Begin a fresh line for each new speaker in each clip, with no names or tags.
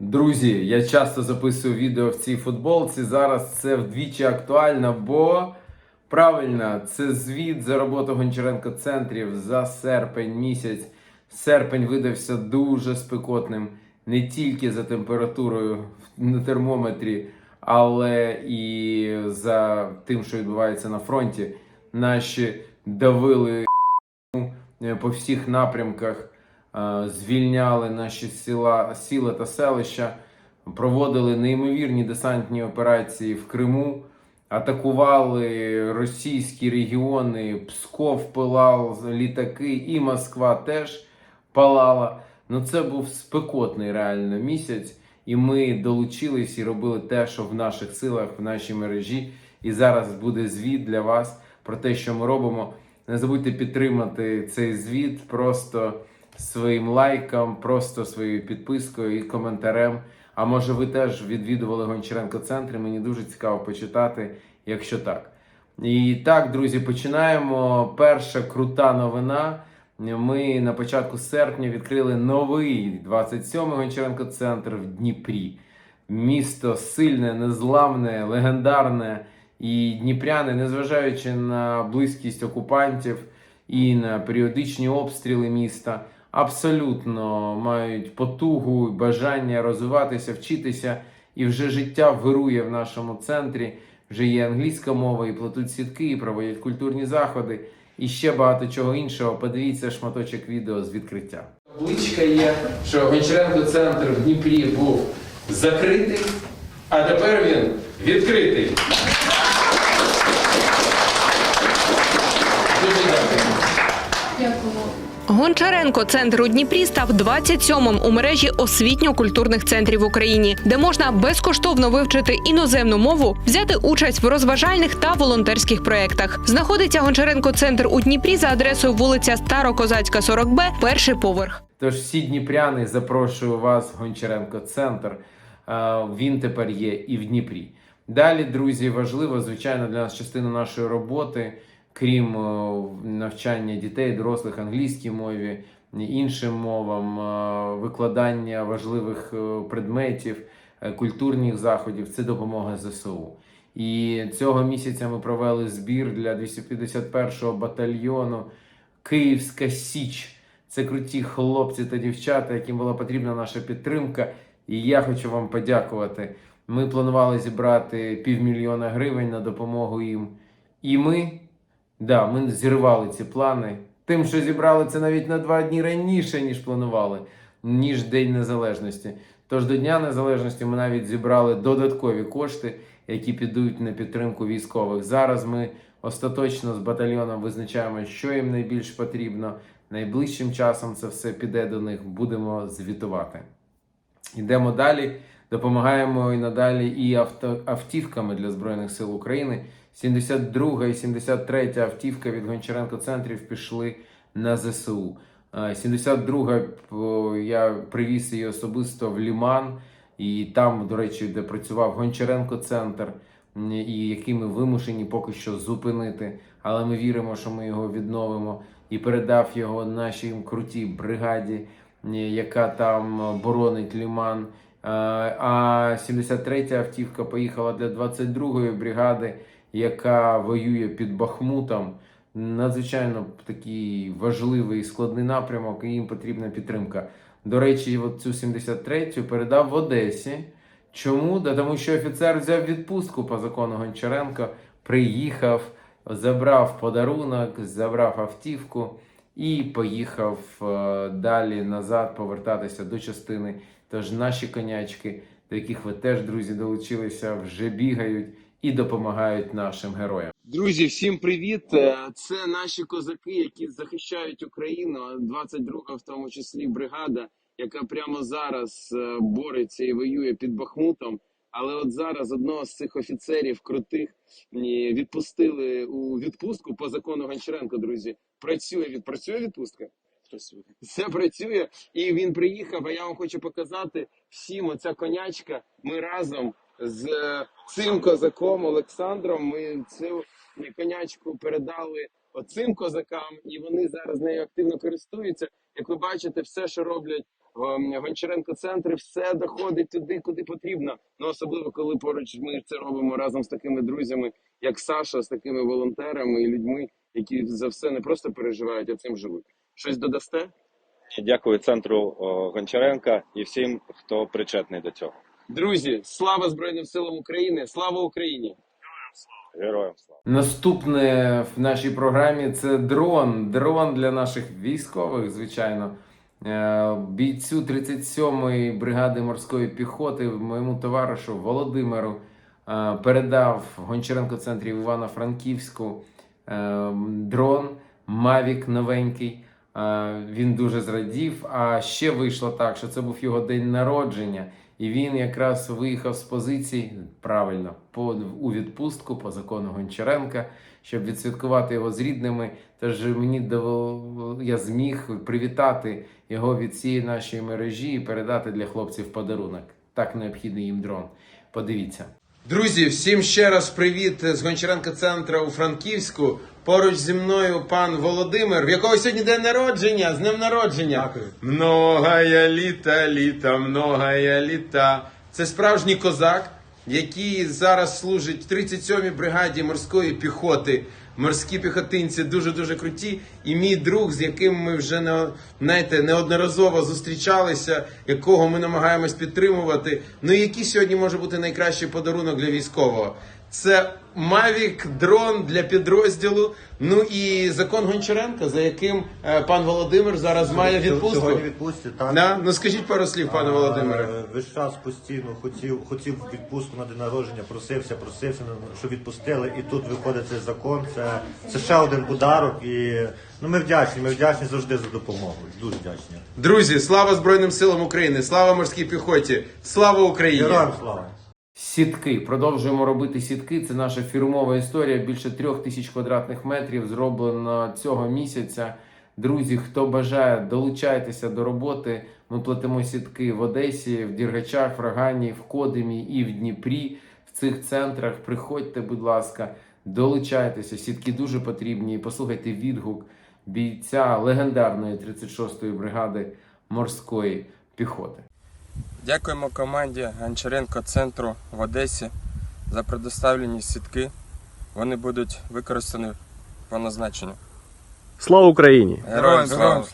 Друзі, я часто записую відео в цій футболці. Зараз це вдвічі актуально, бо правильно, це звіт за роботу Гончаренко центрів за серпень місяць. Серпень видався дуже спекотним не тільки за температурою на термометрі, але і за тим, що відбувається на фронті. Наші давили по всіх напрямках, звільняли наші села, сіла та селища, проводили неймовірні десантні операції в Криму, атакували російські регіони, Псков пилав, літаки, і Москва теж палала. Ну це був спекотний реально місяць, і ми долучились і робили те, що в наших силах, в нашій мережі. І зараз буде звіт для вас про те, що ми робимо. Не забудьте підтримати цей звіт просто своїм лайком, просто своєю підпискою і коментарем. А може ви теж відвідували Гончаренко центри? Мені дуже цікаво почитати, якщо так. І так, друзі, починаємо. Перша крута новина. Ми на початку серпня відкрили новий 27-й Гончаренко центр в Дніпрі. Місто сильне, незламне, легендарне. І дніпряни, незважаючи на близькість окупантів і на періодичні обстріли міста, абсолютно мають потугу, бажання розвиватися, вчитися, і вже життя вирує в нашому центрі. Вже є англійська мова, і плетуть сітки, і проводять культурні заходи, і ще багато чого іншого. Подивіться шматочок відео з відкриття. Табличка є, що Гончаренко центр в Дніпрі був закритий, а тепер він відкритий.
Гончаренко центр у Дніпрі став 27-м у мережі освітньо-культурних центрів в Україні, де можна безкоштовно вивчити іноземну мову, взяти участь в розважальних та волонтерських проєктах. Знаходиться Гончаренко центр у Дніпрі за адресою вулиця Старокозацька, 40Б, перший поверх.
Тож всі дніпряни запрошую вас Гончаренко центр. Е, Він тепер є і в Дніпрі. Далі, друзі, важливо, звичайно, для нас частина нашої роботи, крім е, навчання дітей, дорослих англійській мові, іншим мовам, е, викладання важливих е, предметів, культурних заходів це допомога ЗСУ. І цього місяця ми провели збір для 251-го батальйону Київська Січ. Це круті хлопці та дівчата, яким була потрібна наша підтримка. І я хочу вам подякувати. Ми планували зібрати півмільйона гривень на допомогу їм. І ми, да, ми зірвали ці плани. Тим, що зібрали це навіть на два дні раніше, ніж планували, ніж День Незалежності. Тож до Дня Незалежності ми навіть зібрали додаткові кошти, які підуть на підтримку військових. Зараз ми остаточно з батальйоном визначаємо, що їм найбільш потрібно. Найближчим часом це все піде до них, будемо звітувати. Йдемо далі. Допомагаємо і надалі і авто, автівками для Збройних сил України. 72 і 73 автівка від Гончаренко центрів пішли на ЗСУ. Е, 72 по- я привіз її особисто в Ліман, і там, до речі, де працював Гончаренко центр, і який ми вимушені поки що зупинити. Але ми віримо, що ми його відновимо і передав його нашій крутій бригаді, яка там боронить Ліман. А 73 автівка поїхала для 22-ї бригади, яка воює під Бахмутом. Надзвичайно такий важливий і складний напрямок, і їм потрібна підтримка. До речі, от цю 73-ю передав в Одесі. Чому? Да тому що офіцер взяв відпустку по закону Гончаренко, приїхав, забрав подарунок, забрав автівку і поїхав е, далі назад повертатися до частини. Тож наші конячки, до яких ви теж, друзі, долучилися, вже бігають і допомагають нашим героям.
Друзі, всім привіт! Е, Це наші козаки, які захищають Україну. 22-га, в тому числі бригада, яка прямо зараз е, бореться і воює під Бахмутом. Але от зараз одного з цих офіцерів крутих відпустили у відпустку по закону Гончаренко. Друзі, працює відпрацює відпустка.
Працює.
Все працює, і він приїхав. А я вам хочу показати всім оця конячка. Ми разом з е, цим козаком Олександром. Ми цю конячку передали оцим козакам, і вони зараз нею активно користуються. Як ви бачите, все, що роблять ем, Гончаренко центр, і все доходить туди, куди потрібно. Ну особливо коли поруч ми це робимо разом з такими друзями, як Саша, з такими волонтерами і людьми, які за все не просто переживають, а цим живуть. Щось додасте?
Дякую центру Гончаренка і всім, хто причетний до цього.
Друзі, слава Збройним силам України! Слава Україні!
Героям слава!
Наступне в нашій програмі це дрон. Дрон для наших військових, звичайно. Е, Бійцю 37-ї бригади морської піхоти, моєму товаришу Володимиру, е, передав в Гончаренко центрі Івано-Франківську е, дрон Mavic новенький. Він дуже зрадів. А ще вийшло так, що це був його день народження, і він якраз виїхав з позицій правильно по у відпустку по закону Гончаренка, щоб відсвяткувати його з рідними. Тож мені довело, я зміг привітати його від цієї нашої мережі і передати для хлопців подарунок. Так необхідний їм дрон. Подивіться. Друзі, всім ще раз привіт з Гончаренка центра у Франківську. Поруч зі мною пан Володимир, в якого сьогодні день народження, з днем народження.
Дякую.
Многая літа, літа, многая літа. Це справжній козак, який зараз служить в 37-й бригаді морської піхоти. Морські піхотинці дуже дуже круті. І мій друг, з яким ми вже не, знаєте, неодноразово зустрічалися, якого ми намагаємось підтримувати. Ну і який сьогодні може бути найкращий подарунок для військового? Це Mavic дрон для підрозділу. Ну і закон Гончаренка, за яким е, пан Володимир зараз має відпустку.
Сьогодні відпустці, так.
Да? Ну скажіть пару слів, пане Володимире.
Е, Весь час постійно хотів, хотів відпустку на день народження, просився, просився, щоб відпустили. І тут виходить цей закон. Це, це ще один подарок. І ну, ми вдячні, ми вдячні завжди за допомогу. Дуже вдячні.
Друзі, слава Збройним силам України, слава морській піхоті, слава Україні!
Героям слава!
Сітки. Продовжуємо робити сітки. Це наша фірмова історія. Більше трьох тисяч квадратних метрів зроблено цього місяця. Друзі, хто бажає, долучайтеся до роботи. Ми платимо сітки в Одесі, в Діргачах, в Рогані, в Кодимі і в Дніпрі. В цих центрах приходьте, будь ласка, долучайтеся. Сітки дуже потрібні. Послухайте відгук бійця легендарної 36-ї бригади морської піхоти.
Дякуємо команді Гончаренко центру в Одесі за предоставлені сітки. Вони будуть використані по назначенню.
Слава Україні!
Героям слава!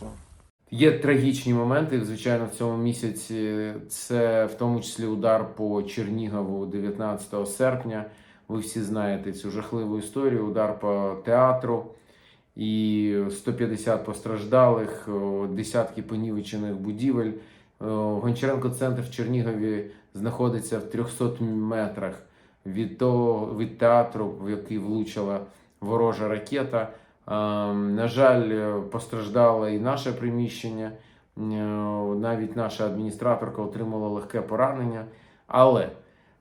Є трагічні моменти, звичайно, в цьому місяці. Це в тому числі удар по Чернігову 19 серпня. Ви всі знаєте цю жахливу історію. Удар по театру і 150 постраждалих, десятки понівечених будівель. О, Гончаренко центр в Чернігові знаходиться в 300 метрах від того від театру, в який влучила ворожа ракета. Ем, На жаль, е, постраждало і наше приміщення. Е, Навіть наша адміністраторка отримала легке поранення. Але,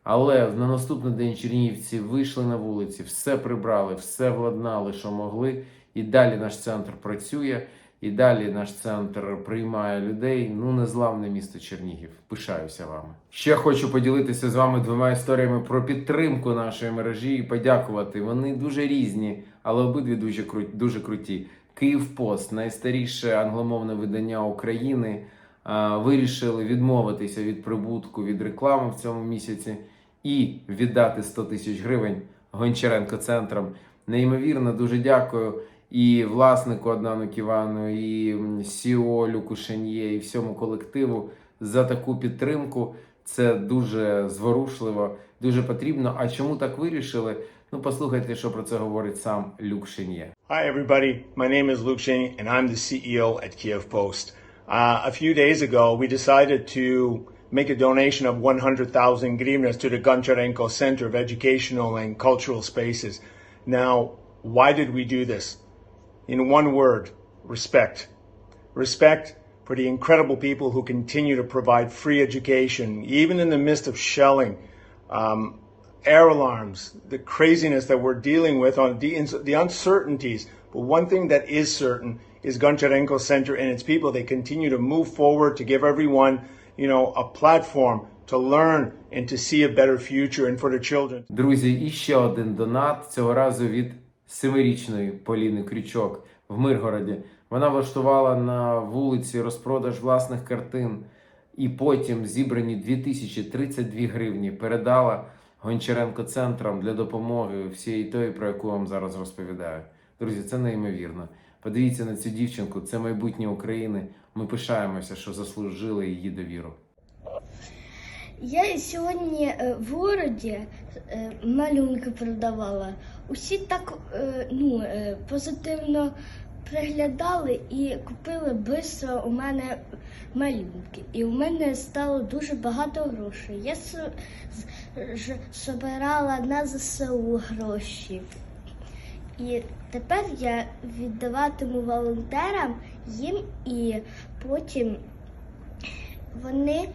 але на наступний день чернігівці вийшли на вулиці, все прибрали, все владнали, що могли. І далі наш центр працює, і далі наш центр приймає людей. Ну, незламне місто Чернігів. Пишаюся вами. Ще хочу поділитися з вами двома історіями про підтримку нашої мережі і подякувати. Вони дуже різні, але обидві дуже круті. Дуже круті. Київпост, найстаріше англомовне видання України, вирішили відмовитися від прибутку від реклами в цьому місяці і віддати 100 тисяч гривень Гончаренко центрам. Неймовірно, дуже дякую і власнику Однану Ківану, і м, Сіо Люку Шен'є, і всьому колективу за таку підтримку. Це дуже зворушливо, дуже потрібно. А чому так вирішили? Ну, послухайте, що про це говорить сам Люк Шен'є.
Hi, everybody. My name is Luke Shaney, and I'm the CEO at Kiev Post. Uh, a few days ago, we decided to make a donation of 100,000 hryvnias to the Goncharenko Center of Educational and Cultural Spaces. Now, why did we do this? In one word, respect. Respect for the incredible people who continue to provide free education, even in the midst of shelling, um, air alarms, the craziness that we're dealing with, on the, the uncertainties. But one thing that is certain is Goncharenko Center and its people. They continue to move forward to give everyone, you know, a platform to learn and to see a better future and for the children.
Друзі, і ще один донат цього разу від семирічної Поліни Крючок в Миргороді. Вона влаштувала на вулиці розпродаж власних картин і потім зібрані 2032 гривні передала Гончаренко центрам для допомоги всієї тої, про яку вам зараз розповідаю. Друзі, це неймовірно. Подивіться на цю дівчинку, це майбутнє України. Ми пишаємося, що заслужили її довіру.
Я сьогодні е, в городі е, малюнки продавала. Усі так е, ну, е, позитивно приглядали і купили швидко у мене малюнки. І у мене стало дуже багато грошей. Я с- з- ж- збирала на ЗСУ гроші. І тепер я віддаватиму волонтерам їм, і потім вони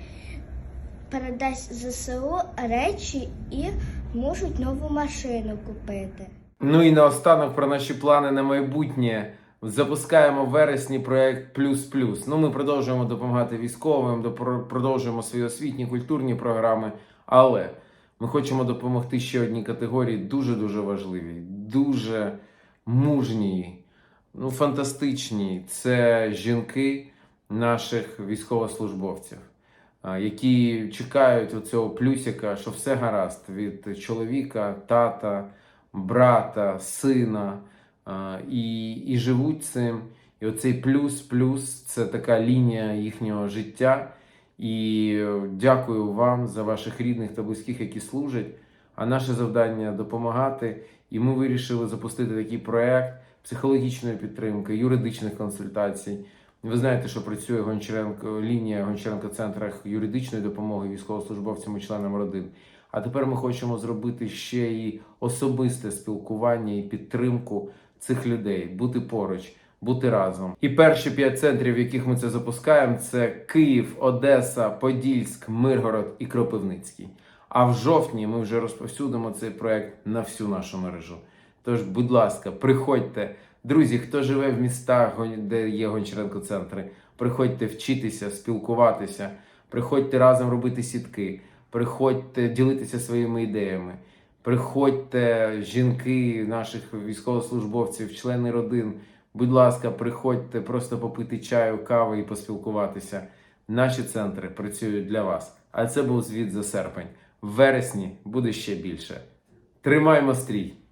передасть ЗСУ речі і можуть нову машину купити.
Ну і наостанок про наші плани на майбутнє. Запускаємо в вересні проект Плюс Плюс. Ну, ми продовжуємо допомагати військовим, продовжуємо свої освітні культурні програми. Але ми хочемо допомогти ще одній категорії, дуже дуже важливій, дуже мужній, ну фантастичній. Це жінки наших військовослужбовців, які чекають оцього плюсика, що все гаразд від чоловіка, тата, брата, сина. І, і живуть цим. І оцей плюс-плюс це така лінія їхнього життя. І е, дякую вам за ваших рідних та близьких, які служать. А наше завдання допомагати. І ми вирішили запустити такий проект психологічної підтримки, юридичних консультацій. Ви знаєте, що працює Гончаренко, лінія Гончаренко центрах юридичної допомоги військовослужбовцям і членам родин. А тепер ми хочемо зробити ще і особисте спілкування і підтримку цих людей, бути поруч, бути разом. І перші п'ять центрів, в яких ми це запускаємо, це Київ, Одеса, Подільськ, Миргород і Кропивницький. А в жовтні ми вже розповсюдимо цей проект на всю нашу мережу. Тож, будь ласка, приходьте. Друзі, хто живе в містах, де є Гончаренко центри, приходьте вчитися, спілкуватися, приходьте разом робити сітки, приходьте ділитися своїми ідеями. Приходьте, жінки наших військовослужбовців, члени родин. Будь ласка, приходьте просто попити чаю, кави і поспілкуватися. Наші центри працюють для вас. А це був звіт за серпень. В вересні буде ще більше. Тримаймо стрій!